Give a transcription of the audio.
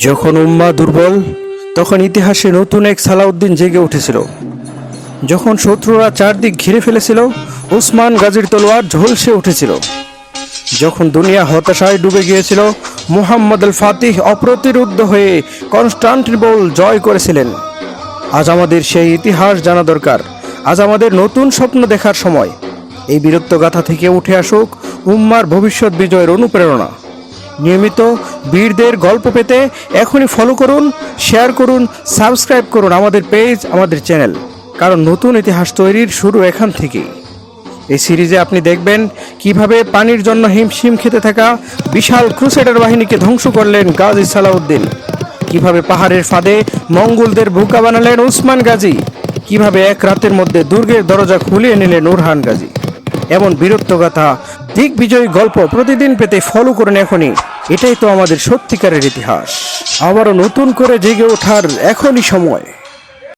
যখন উম্মা দুর্বল, তখন ইতিহাসে নতুন এক সালাউদ্দিন জেগে উঠেছিল। যখন শত্রুরা চারদিক ঘিরে ফেলেছিল, উসমান গাজীর তলোয়ার ঝলসে উঠেছিল। যখন দুনিয়া হতাশায় ডুবে গিয়েছিল, মুহাম্মদ আল ফাতিহ অপ্রতিরুদ্ধ হয়ে কনস্টান্টিনোপল জয় করেছিলেন। আজ আমাদের সেই ইতিহাস জানা দরকার। আজ আমাদের নতুন স্বপ্ন দেখার সময়। এই বীরত্ব গাথা থেকে উঠে আসুক উম্মার ভবিষ্যৎ বিজয়ের অনুপ্রেরণা। নিয়মিত বীরদের গল্প পেতে এখনই ফলো করুন শেয়ার করুন সাবস্ক্রাইব করুন আমাদের পেজ আমাদের চ্যানেল কারণ নতুন ইতিহাস তৈরির শুরু এখান থেকেই। এই সিরিজে আপনি দেখবেন কীভাবে পানির জন্য হিমশিম খেতে থাকা বিশাল ক্রুসেডার বাহিনীকে ধ্বংস করলেন গাজী সালাউদ্দিন। কীভাবে পাহাড়ের ফাঁদে মঙ্গলদের বোকা বানালেন উসমান গাজী। কীভাবে এক রাতের মধ্যে দুর্গের দরজা খুলিয়ে নিলেন উরহান গাজী। এমন বীরত্বগাথা, দিগ্বিজয়ী গল্প প্রতিদিন পেতে ফলো করুন এখনই। এটাই তো আমাদের সত্যিকারের ইতিহাস। আবারও নতুন করে জেগে ওঠার এখনই সময়।